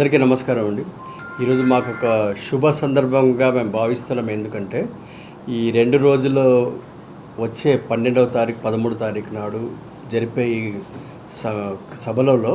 అందరికీ నమస్కారం అండి. ఈరోజు మాకు ఒక శుభ సందర్భంగా మేము భావిస్తున్నాం. ఎందుకంటే ఈ రెండు రోజుల్లో వచ్చే పన్నెండవ తారీఖు పదమూడు తారీఖు నాడు జరిపే ఈ సభలలో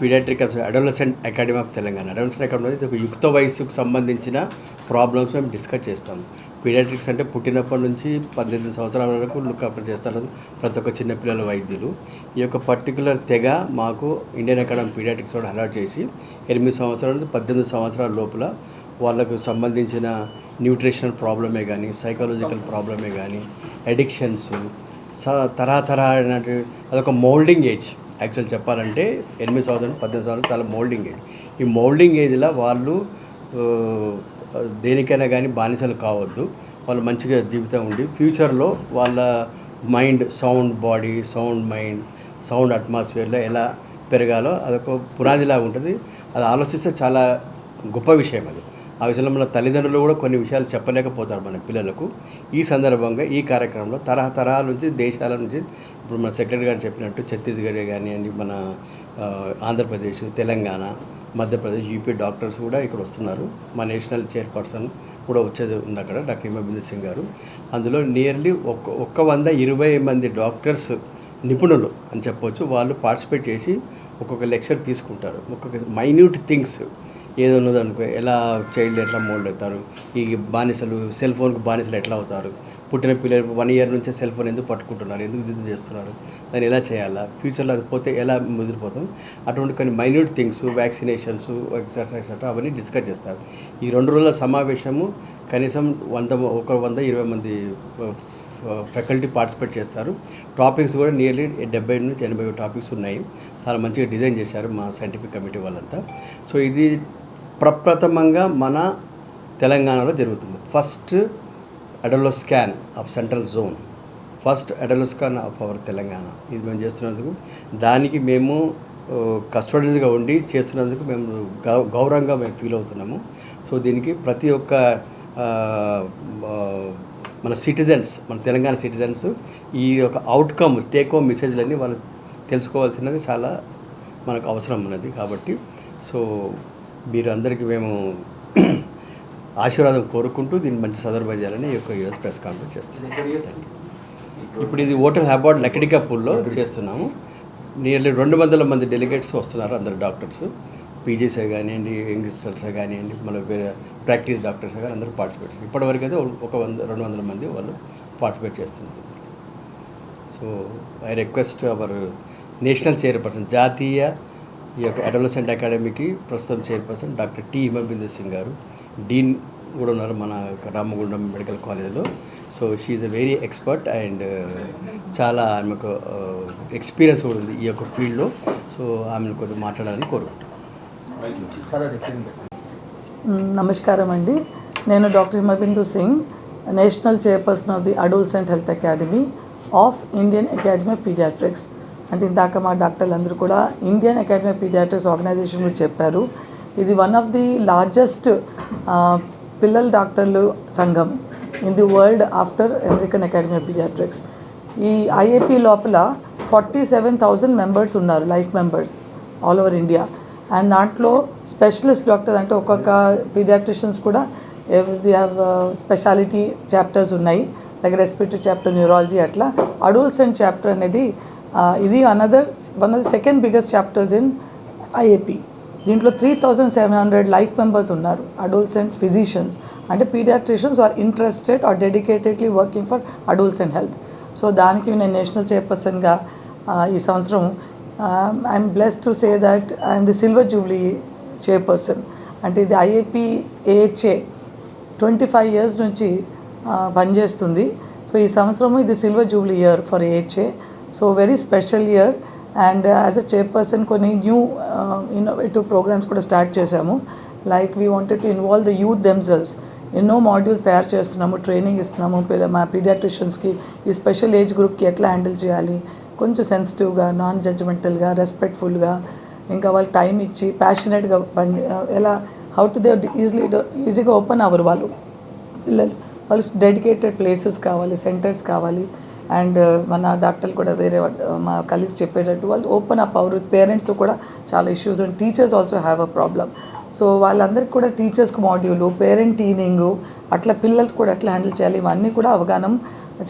paediatric adolescent academy of Telangana adolescent academy ఇది యుక్త వయసుకు సంబంధించిన ప్రాబ్లమ్స్ మేము డిస్కస్ చేస్తాం. పీడియాట్రిక్స్ అంటే పుట్టినప్పటి నుంచి పద్దెనిమిది సంవత్సరాల వరకు లుక్అప్ చేస్తారు ప్రతి ఒక్క చిన్నపిల్లల వైద్యులు. ఈ యొక్క పర్టికులర్ తెగ మాకు ఇండియన్ అకాడమీ పీడియాట్రిక్స్ కూడా అలాట్ చేసి ఎనిమిది సంవత్సరాల నుంచి పద్దెనిమిది సంవత్సరాల లోపల వాళ్ళకు సంబంధించిన న్యూట్రిషనల్ ప్రాబ్లమే కానీ సైకాలజికల్ ప్రాబ్లమే కానీ అడిక్షన్స్ స తరహతరహ అయినటువంటి అదొక మోల్డింగ్ ఏజ్ యాక్చువల్ చెప్పాలంటే ఎనిమిది సంవత్సరాలు పద్దెనిమిది సంవత్సరాలు చాలా మోల్డింగ్ ఏజ్ ఈ మోల్డింగ్ ఏజ్లో వాళ్ళు దేనికైనా కానీ బానిసలు కావద్దు. వాళ్ళు మంచిగా జీవితం ఉండి ఫ్యూచర్లో వాళ్ళ mind sound body sound mind sound అట్మాస్ఫియర్లో ఎలా పెరగాలో అదొక పునాదిలాగా ఉంటుంది. అది ఆలోచిస్తే చాలా గొప్ప విషయం అది. ఆ విషయంలో మన తల్లిదండ్రులు కూడా కొన్ని విషయాలు చెప్పలేకపోతారు మన పిల్లలకు. ఈ సందర్భంగా ఈ కార్యక్రమంలో తరహతరాల నుంచి దేశాల నుంచి ఇప్పుడు మన సెక్రటరీ గారు చెప్పినట్టు ఛత్తీస్గఢ్ కానీ మన ఆంధ్రప్రదేశ్ తెలంగాణ మధ్యప్రదేశ్ యూపీ డాక్టర్స్ కూడా ఇక్కడ వస్తున్నారు. మా నేషనల్ చైర్పర్సన్ కూడా వచ్చేది ఉంది అక్కడ డాక్టర్ హిమబిందు సింగ్ గారు. అందులో నియర్లీ ఒక్క ఒక్క వంద ఇరవై మంది డాక్టర్స్ నిపుణులు అని చెప్పొచ్చు. వాళ్ళు పార్టిసిపేట్ చేసి ఒక్కొక్క లెక్చర్ తీసుకుంటారు. ఒక్కొక్క మైన్యూట్ థింగ్స్ ఏదో ఉన్నదనుకో ఎలా చైల్డ్ ఎట్లా మోల్డ్ అవుతారు? ఈ బానిసలు సెల్ ఫోన్కి బానిసలు ఎట్లా అవుతారు? పుట్టిన పిల్లలు వన్ ఇయర్ నుంచే సెల్ ఫోన్ ఎందుకు పట్టుకుంటున్నారు? ఎందుకు జిద్దు చేస్తున్నారు? దాన్ని ఎలా చేయాలా? ఫ్యూచర్లో అది పోతే ఎలా ముదిరిపోతాం అటువంటి కొన్ని minute things vaccinations etcetera etcetera అవన్నీ డిస్కస్ చేస్తారు. ఈ రెండు రోజుల సమావేశము కనీసం వంద ఒక వంద ఇరవై మంది ఫ్యాకల్టీ పార్టిసిపేట్ చేస్తారు. టాపిక్స్ కూడా నియర్లీ డెబ్బై నుంచి ఎనభై టాపిక్స్ ఉన్నాయి. చాలా మంచిగా డిజైన్ చేశారు మా సైంటిఫిక్ కమిటీ వాళ్ళంతా. సో ఇది ప్రప్రథమంగా మన తెలంగాణలో జరుగుతుంది. First adolescon of central zone. First adolescon of our Telangana. ఇది మేము చేస్తున్నందుకు దానికి మేము కస్టడీస్గా ఉండి చేస్తున్నందుకు మేము గౌ గౌరవంగా మేము ఫీల్ అవుతున్నాము. సో దీనికి ప్రతి ఒక్క మన సిటిజన్స్ మన తెలంగాణ సిటిజన్స్ ఈ యొక్క అవుట్కమ్ టేక్ హోమ్ మెసేజ్లన్నీ వాళ్ళు తెలుసుకోవాల్సినది చాలా మనకు అవసరం ఉన్నది కాబట్టి. సో మీరు అందరికీ మేము ఆశీర్వాదం కోరుకుంటూ దీన్ని మంచి సందర్భం చేయాలని ఈ యొక్క ఈరోజు ప్రెస్ కాన్ఫరెన్స్ చేస్తున్నాం. ఇప్పుడు ఇది ఓటర్ హ్యాబార్డ్ లకిడికా పూల్లో చేస్తున్నాము. నియర్లీ రెండు వందల మంది డెలిగేట్స్ వస్తున్నారు అందరు డాక్టర్స్. పీజీసే కానివ్వండి యంగ్స్టర్స్ కానివ్వండి మన వేరే ప్రాక్టీస్ డాక్టర్స్ కానీ అందరూ పార్టిసిపేట్ ఇప్పటివరకు అయితే ఒక వంద రెండు వందల మంది వాళ్ళు పార్టిసిపేట్ చేస్తున్నారు. So I request our national chairperson జాతీయ ఈ యొక్క అడోలసెంట్ అకాడమీకి ప్రస్తుతం chairperson doctor T. Himabindu Singh గారు. డీన్ కూడా ఉన్నారు మన రామగుండం మెడికల్ కాలేజీలో. So she a very expert and చాలా ఆమెకు uh, ఎక్స్పీరియన్స్ కూడా ఉంది ఈ యొక్క ఫీల్డ్లో. సో ఆమెను కొద్దిగా మాట్లాడాలని కోరుకుంటున్నాను. నమస్కారం అండి. నేను doctor Himabindu Singh national chairperson of the adolescent health academy of Indian academy of paediatrics. అంటే ఇందాక మా డాక్టర్లు అందరూ కూడా Indian academy of paediatrics organisation గురించి చెప్పారు. ఇది వన్ ఆఫ్ ది లార్జెస్ట్ పిల్లల డాక్టర్లు సంఘం in the world after American academy of paediatrics. ఈ ఐఏపీ లోపల ఫార్టీ సెవెన్ థౌజండ్ మెంబర్స్ ఉన్నారు life members all over India. And దాంట్లో స్పెషలిస్ట్ డాక్టర్స్ అంటే ఒక్కొక్క పీడియాట్రిషియన్స్ కూడా ది హ్యావ్ స్పెషాలిటీ చాప్టర్స్ ఉన్నాయి. లైక్ రెస్పిరేటరీ చాప్టర్ న్యూరాలజీ అట్లా. అడోల్సెంట్ చాప్టర్ అనేది ఇది another one of the second biggest chapters in IAP. దీంట్లో three thousand seven hundred life members ఉన్నారు. అడోల్సెంట్స్ ఫిజిషియన్స్ అంటే paediatricians are interested are dedicatedly working for adolescent health so దానికి నేను national చైర్పర్సన్గా ఈ సంవత్సరం I'm blessed to say that I'm the silver jubilee chairperson అంటే ఇది IAP AHA twenty five years నుంచి పనిచేస్తుంది. సో ఈ సంవత్సరము ఇది silver jubilee year for AHA so very special year and as a chairperson కొన్ని న్యూ ఇన్నోవేటివ్ ప్రోగ్రామ్స్ కూడా start చేశాము. Like we wanted to involve the youth themselves ఎన్నో modules తయారు చేస్తున్నాము ట్రైనింగ్ ఇస్తున్నాము పిల్ల- మా పీడియాట్రిషియన్స్కి ఈ స్పెషల్ ఏజ్ గ్రూప్కి ఎట్లా హ్యాండిల్ చేయాలి? కొంచెం సెన్సిటివ్గా నాన్ జడ్జ్మెంటల్గా రెస్పెక్ట్ఫుల్గా ఇంకా వాళ్ళు టైం ఇచ్చి ప్యాషనెట్గా పని uh, ఎలా హౌ టు దే ఈజీలీ ఈజీగా ఓపెన్ అవ్వరు వాళ్ళు పిల్లలు. వాళ్ళు డెడికేటెడ్ ప్లేసెస్ కావాలి సెంటర్స్ కావాలి. అండ్ మన డాక్టర్లు కూడా వేరే మా కలీగ్స్ చెప్పేటట్టు వాళ్ళు ఓపెన్ అప్ అవరు పేరెంట్స్తో కూడా చాలా issues and teachers also have a problem so వాళ్ళందరికీ కూడా టీచర్స్కి మాడ్యూలు పేరెంట్ టీనింగు అట్లా పిల్లలకు కూడా ఎట్లా హ్యాండిల్ చేయాలి ఇవన్నీ కూడా అవగాహన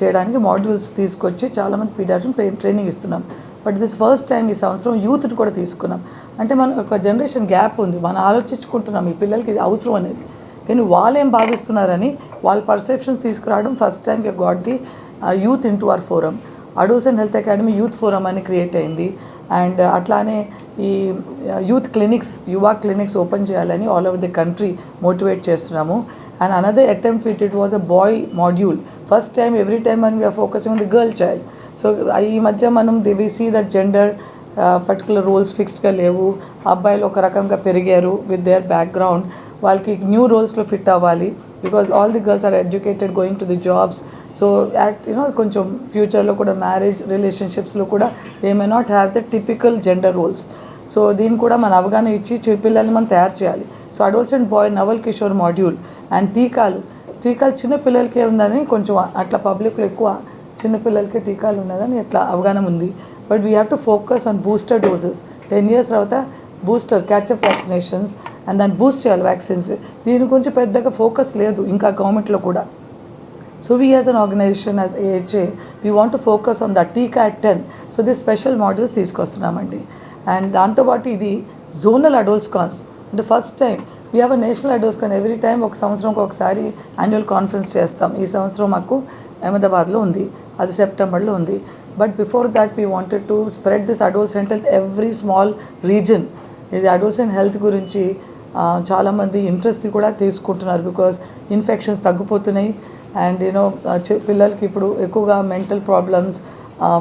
చేయడానికి మాడ్యూల్స్ తీసుకొచ్చి చాలామంది పీడియాట్రిన్ ట్రైనింగ్ ఇస్తున్నాం. బట్ దిస్ ఫస్ట్ టైం ఈ సంవత్సరం యూత్ని కూడా తీసుకున్నాం. అంటే మన ఒక జనరేషన్ గ్యాప్ ఉంది. మనం ఆలోచించుకుంటున్నాం ఈ పిల్లలకి ఇది అవసరం అనేది. కానీ వాళ్ళు ఏం భావిస్తున్నారని వాళ్ళ పర్సెప్షన్స్ తీసుకురావడం first time you got the youth into our forum. Adults and health academy youth forum అని క్రియేట్ అయింది. అండ్ అట్లానే ఈ youth clinics Yuva clinics open చేయాలని all over the country motivate చేస్తున్నాము. And another attempt it it was a boy module. First time every time and we're focusing on the girl child. So ఈ మధ్య మనం the we see that gender particular roles ఫిక్స్డ్గా లేవు. అబ్బాయిలు ఒక రకంగా పెరిగారు with their background. వాళ్ళకి new రోల్స్లో ఫిట్ అవ్వాలి. Because all the girls are educated going to the jobs so at you know కొంచెం ఫ్యూచర్లో కూడా మ్యారేజ్ రిలేషన్షిప్స్లో కూడా they may not have the typical gender roles so దీన్ని కూడా మన అవగాహన ఇచ్చి చిన్నపిల్లల్ని మనం తయారు చేయాలి. So adolescent and boy Naval Kishore module and టీకాలు టీకాలు చిన్న పిల్లలకే ఉందని కొంచెం అట్లా పబ్లిక్లో ఎక్కువ చిన్నపిల్లలకి టీకాలు ఉన్నదని అట్లా అవగాహన ఉంది. But we have to focus on booster doses ten years తర్వాత booster catch up vaccinations and దాన్ని బూస్ట్ చేయాలి వ్యాక్సిన్స్ దీని గురించి పెద్దగా ఫోకస్ లేదు ఇంకా గవర్నమెంట్లో కూడా. So we as an organisation as AHA we want to focus on the టీకా at ten so the special models తీసుకొస్తున్నామండి. And దాంతోపాటు ఇది జోనల్ అడోల్స్ కాన్స్ అంటే first time we have a national adolescon every time ఒక సంవత్సరంకి ఒకసారి annual conference చేస్తాం. ఈ సంవత్సరం మాకు అహ్మదాబాద్లో ఉంది. అది సెప్టెంబర్లో ఉంది. But before that we wanted to spread this adolescent and every small reason ఇది అడోసెన్ హెల్త్ గురించి చాలామంది ఇంట్రెస్ట్ కూడా తీసుకుంటున్నారు బికాస్ ఇన్ఫెక్షన్స్ తగ్గిపోతున్నాయి. అండ్ యూనో పిల్లలకి ఇప్పుడు ఎక్కువగా మెంటల్ ప్రాబ్లమ్స్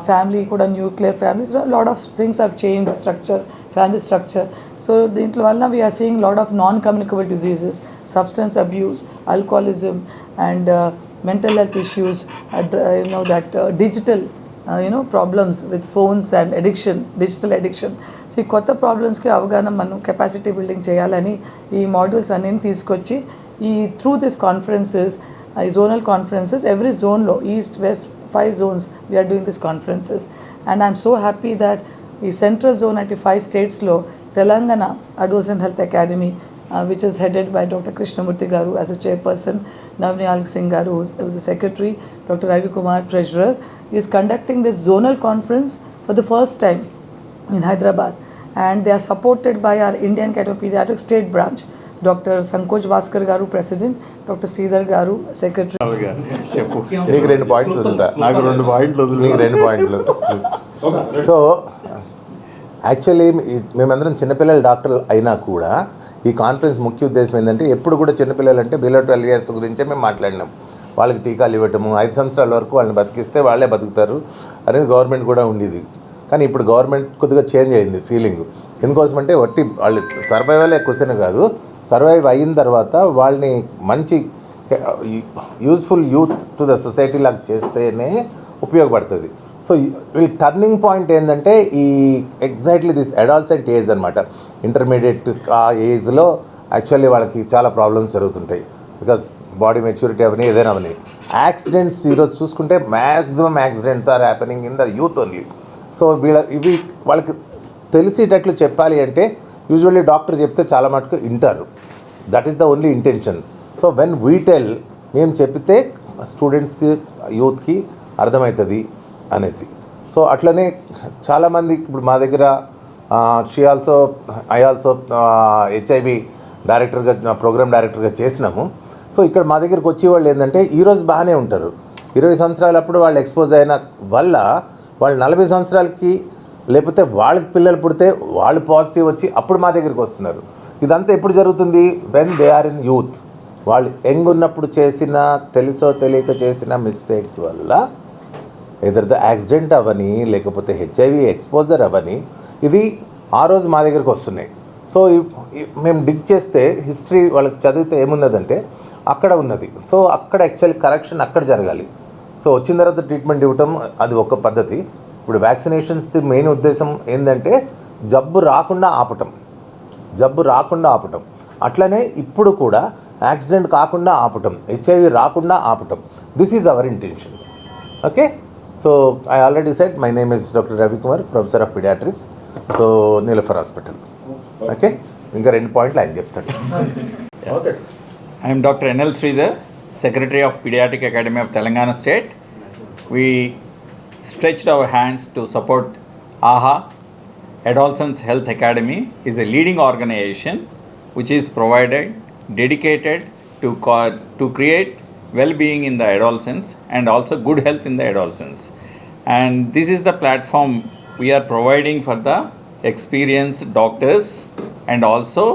ఫ్యామిలీ కూడా nuclear families lot of things of change structure family structure so దీంట్లో వలన we are seeing lot of non communicable diseases substance abuse alcoholism and mental health issues issues, you know that digital you know problems with phones and addiction digital addiction so ఈ కొత్త ప్రాబ్లమ్స్కి అవగాహన మనం capacity building చేయాలని ఈ modules అన్నీ తీసుకొచ్చి ఈ త్రూ దిస్ కాన్ఫరెన్సెస్ ఈ జోనల్ కాన్ఫరెన్సెస్ ఎవ్రీ జోన్లో east west five zones we're doing this conferences and I'm so happy that ఈ సెంట్రల్ జోన్ అంటే ఫైవ్ స్టేట్స్లో Telangana adolescent and health academy uh, which is headed by Dr. Krishnamurthy Garu as a chairperson, Navniyal Singh Garu, who's, who's the secretary, Dr. Ravi Kumar, treasurer, is conducting this zonal conference for the first time in Hyderabad. And they are supported by our Indian Catopediatric State Branch, Dr. Sankoch Bhaskar Garu, president, Dr. Sridhar Garu, secretary. అలాగే. చెప్పు నీకు రెండు points వదులుతా నాకు రెండు పాయింట్లు వదిలి నీకు రెండు పాయింట్లు సో యాక్చువల్లీ మేమందరం చిన్నపిల్లల డాక్టర్లు అయినా కూడా ఈ కాన్ఫరెన్స్ ముఖ్య ఉద్దేశం ఏంటంటే ఎప్పుడు కూడా చిన్నపిల్లలు అంటే బిలో ట్వెల్వ్ ఇయర్స్ గురించే మేము మాట్లాడినాం. వాళ్ళకి టీకాలు ఇవ్వటము ఐదు సంవత్సరాల వరకు వాళ్ళని బతికిస్తే వాళ్ళే బతుకుతారు అనేది గవర్నమెంట్ కూడా ఉండేది. కానీ ఇప్పుడు గవర్నమెంట్ కొద్దిగా చేంజ్ అయింది ఫీలింగ్. ఎందుకోసం అంటే వట్టి వాళ్ళు సర్వైవలే క్వశ్చన్ కాదు. సర్వైవ్ అయిన తర్వాత వాళ్ళని మంచి useful youth to the society లాగా చేస్తేనే ఉపయోగపడుతుంది. సో వీళ్ళ టర్నింగ్ పాయింట్ ఏంటంటే ఈ ఎగ్జాక్ట్లీ దిస్ అడాల్సెంట్ ఏజ్ అనమాట ఇంటర్మీడియట్ ఆ ఏజ్లో యాక్చువల్లీ వాళ్ళకి చాలా ప్రాబ్లమ్స్ జరుగుతుంటాయి. బికాస్ బాడీ మెచ్యూరిటీ అవని ఏదైనా అవని. యాక్సిడెంట్స్ ఈరోజు చూసుకుంటే maximum accidents are happening in the youth only so వీళ్ళ ఇవి వాళ్ళకి తెలిసేటట్లు చెప్పాలి అంటే యూజువల్లీ డాక్టర్ చెప్తే చాలా మటుకు వింటారు. That is the only intention so when we tell మేము చెప్తే స్టూడెంట్స్కి యూత్కి అర్థమవుతుంది. అనేసి. సో అట్లనే చాలామంది ఇప్పుడు మా దగ్గర she also I also HIV డైరెక్టర్గా ప్రోగ్రామ్ డైరెక్టర్గా చేసినాము. సో ఇక్కడ మా దగ్గరికి వచ్చేవాళ్ళు ఏంటంటే ఈరోజు బాగానే ఉంటారు. ఇరవై సంవత్సరాలప్పుడు వాళ్ళు ఎక్స్పోజ్ అయిన వల్ల వాళ్ళు నలభై సంవత్సరాలకి లేకపోతే వాళ్ళకి పిల్లలు పుడితే వాళ్ళు పాజిటివ్ వచ్చి అప్పుడు మా దగ్గరికి వస్తున్నారు. ఇదంతా ఎప్పుడు జరుగుతుంది? When they are in youth వాళ్ళు యంగ్ ఉన్నప్పుడు చేసిన తెలుసో తెలియక చేసిన మిస్టేక్స్ వల్ల ఎదర్ ద యాక్సిడెంట్ అవని లేకపోతే హెచ్ఐవి ఎక్స్పోజర్ అవని ఇది ఆ రోజు మా దగ్గరికి వస్తున్నాయి. సో మేము డిగ్ చేస్తే హిస్టరీ వాళ్ళకి చదివితే ఏమున్నదంటే అక్కడ ఉన్నది. సో అక్కడ యాక్చువల్లీ కరెక్షన్ అక్కడ జరగాలి. సో వచ్చిన తర్వాత ట్రీట్మెంట్ ఇవ్వటం అది ఒక పద్ధతి. ఇప్పుడు వ్యాక్సినేషన్స్ది మెయిన్ ఉద్దేశం ఏంటంటే జబ్బు రాకుండా ఆపటం. జబ్బు రాకుండా ఆపటం. అట్లనే ఇప్పుడు కూడా యాక్సిడెంట్ కాకుండా ఆపటం. హెచ్ఐవి రాకుండా ఆపటం. This is our intention okay so I already set my name is doctor Ravikumar professor of paediatrics so Niloufer hospital okay ఇంకా రెండు పాయింట్లు ఆయన చెప్తాడు I am Dr. N.L. Sridhar, Secretary of Pediatric Academy of Telangana State. We stretched our hands to support AHA. Adolescents Health Academy is a leading organization which is provided, dedicated to, co- to well being in the adolescence and also good health in the adolescence and this is the platform we're providing for the experience doctors and also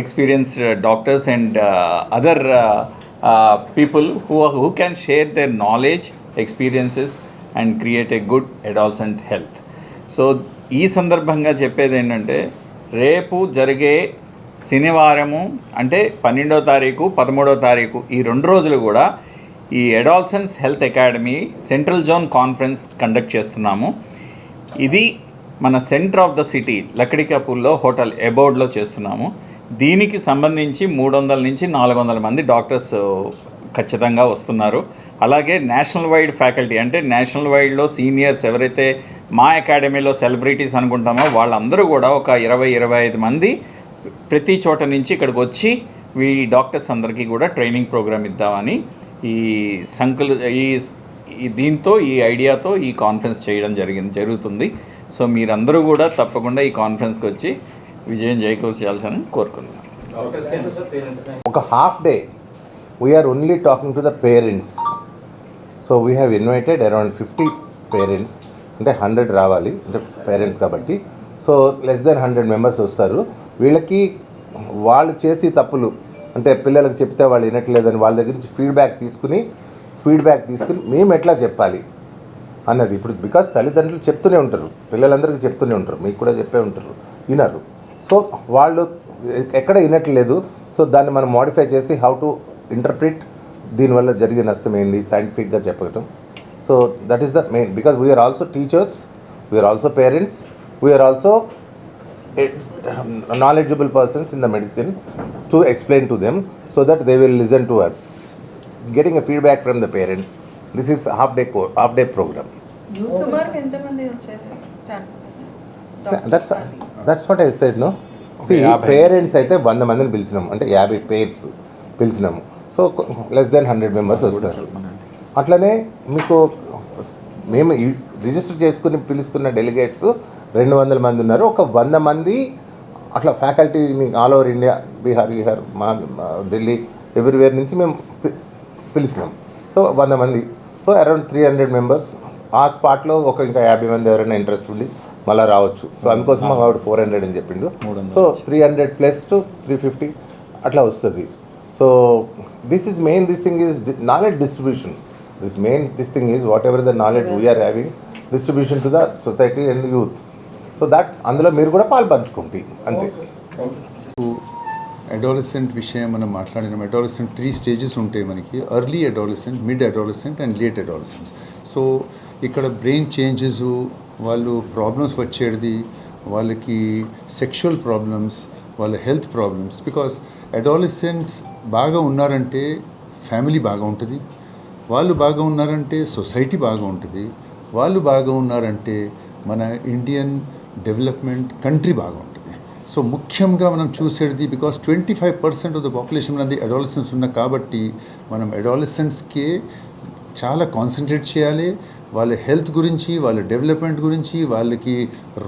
experienced doctors and other people who who can share their knowledge experiences and create a good adolescent health so ఈ సందర్భంగా చెప్పేది ఏంటంటే రేపు జరిగే శనివారము అంటే పన్నెండో తారీఖు పదమూడో తారీఖు ఈ రెండు రోజులు కూడా ఈ adolescence health academy central zone conference conduct చేస్తున్నాము. ఇది మన సెంటర్ ఆఫ్ ద సిటీ లక్కడికాపూర్లో హోటల్ ఎబౌడ్లో చేస్తున్నాము. దీనికి సంబంధించి మూడు వందల నుంచి నాలుగు వందల మంది డాక్టర్స్ ఖచ్చితంగా వస్తున్నారు. అలాగే నేషనల్ వైడ్ ఫ్యాకల్టీ అంటే నేషనల్ వైడ్లో సీనియర్స్ ఎవరైతే మా అకాడమీలో సెలబ్రిటీస్ అనుకుంటామో వాళ్ళందరూ కూడా ఒక ఇరవై ఇరవై ఐదు మంది ప్రతి చోట నుంచి ఇక్కడికి వచ్చి ఈ డాక్టర్స్ అందరికీ కూడా ట్రైనింగ్ ప్రోగ్రామ్ ఇద్దామని ఈ సంకులు ఈ దీంతో ఈ ఐడియాతో ఈ కాన్ఫరెన్స్ చేయడం జరిగింది జరుగుతుంది. సో మీరందరూ కూడా తప్పకుండా ఈ కాన్ఫరెన్స్కి వచ్చి విజయం చేకూర్చాల్సిన కోరుకున్నాను ఒక half day we're only talking to the parents so we have invited around fifty parents అంటే హండ్రెడ్ రావాలి అంటే పేరెంట్స్ కాబట్టి. So less than hundred members వస్తారు. వీళ్ళకి వాళ్ళు చేసి తప్పులు అంటే పిల్లలకు చెప్తే వాళ్ళు వినట్లేదని వాళ్ళ దగ్గర నుంచి ఫీడ్బ్యాక్ తీసుకుని ఫీడ్బ్యాక్ తీసుకుని మేము ఎట్లా చెప్పాలి అన్నది. ఇప్పుడు బికాస్ తల్లిదండ్రులు చెప్తూనే ఉంటారు పిల్లలందరికీ చెప్తూనే ఉంటారు మీకు కూడా చెప్పే ఉంటారు వినరు. సో వాళ్ళు ఎక్కడ వినట్లేదు. సో దాన్ని మనం మోడిఫై చేసి హౌ టు ఇంటర్ప్రిట్ దీనివల్ల జరిగే నష్టం ఏంది సైంటిఫిక్గా చెప్పటం so that is the main because we're also teachers we're also parents we're also knowledgeable persons in the medicine to explain to them so that they will listen to us getting a feedback from the parents this is half day co- half day program that's what i said no see యాభై parents అయితే వంద మందిని పిలిచినాం అంటే యాభై pairs పిలిచినాము so less than hundred members వస్తారు అట్లనే మీకు మేము రిజిస్టర్ చేసుకుని పిలుస్తున్న డెలిగేట్స్ రెండు వందల మంది ఉన్నారు. ఒక వంద మంది అట్లా ఫ్యాకల్టీని all over India Bihar Bihar మా ఢిల్లీ ఎవ్రీవేర్ నుంచి మేము పి- పిలిచినాం. సో వంద మంది. So around three hundred members. ఆ స్పాట్లో ఒక ఇంకా యాభై మంది ఎవరైనా ఇంట్రెస్ట్ ఉండి మళ్ళీ రావచ్చు. సో అందుకోసం వాడు ఫోర్ హండ్రెడ్ అని చెప్పిండు. So three hundred plus to three fifty అట్లా వస్తుంది. So this is main this thing is knowledge distribution. This main this thing is whatever the knowledge we're having distribution to the society and youth. So that అందులో మీరు కూడా పాలు పంచుకుంటే అంతే. Adolescent విషయం మనం మాట్లాడినాం. అడాలసెంట్ త్రీ స్టేజెస్ ఉంటాయి మనకి. Early adolescent mid adolescent and late adolescents so ఇక్కడ బ్రెయిన్ చేంజెస్ వాళ్ళు ప్రాబ్లమ్స్ వచ్చేది వాళ్ళకి సెక్షువల్ ప్రాబ్లమ్స్ వాళ్ళ హెల్త్ ప్రాబ్లమ్స్ బికాస్ అడాలసెంట్స్ బాగా ఉన్నారంటే ఫ్యామిలీ బాగా ఉంటుంది. వాళ్ళు బాగా ఉన్నారంటే సొసైటీ బాగా ఉంటుంది. వాళ్ళు బాగా ఉన్నారంటే మన ఇండియన్ డెవలప్మెంట్ కంట్రీ బాగుంటుంది. సో ముఖ్యంగా మనం చూసేది because twenty five percent of the population అనేది అడాలసెన్స్ ఉన్న కాబట్టి మనం అడాలసెన్స్కే చాలా కాన్సన్ట్రేట్ చేయాలి. వాళ్ళ హెల్త్ గురించి వాళ్ళ డెవలప్మెంట్ గురించి వాళ్ళకి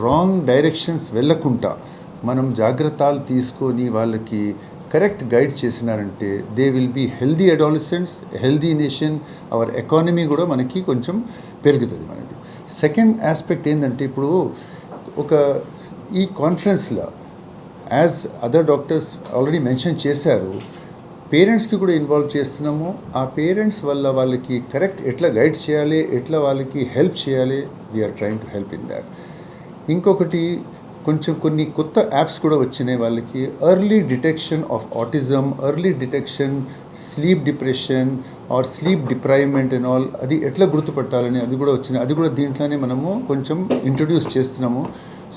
రాంగ్ డైరెక్షన్స్ వెళ్ళకుండా మనం జాగ్రత్తలు తీసుకొని వాళ్ళకి correct guide చేసినారంటే they will be healthy adolescents healthy nation our economy కూడా మనకి కొంచెం పెరుగుతుంది మనది. సెకండ్ ఆస్పెక్ట్ ఏంటంటే ఇప్పుడు ఒక ఈ కాన్ఫరెన్స్లో as other doctors already mention చేశారు పేరెంట్స్కి కూడా ఇన్వాల్వ్ చేస్తున్నాము. ఆ పేరెంట్స్ వల్ల వాళ్ళకి కరెక్ట్ ఎట్లా గైడ్ చేయాలి ఎట్లా వాళ్ళకి హెల్ప్ చేయాలి we're trying to help in that ఇంకొకటి కొంచెం కొన్ని కొత్త యాప్స్ కూడా వచ్చినాయి వాళ్ళకి. Early detection of autism early detection sleep depression or sleep deprivement and all అది ఎట్లా గుర్తుపట్టాలని అది కూడా వచ్చినాయి. అది కూడా దీంట్లోనే మనము కొంచెం ఇంట్రడ్యూస్ చేస్తున్నాము.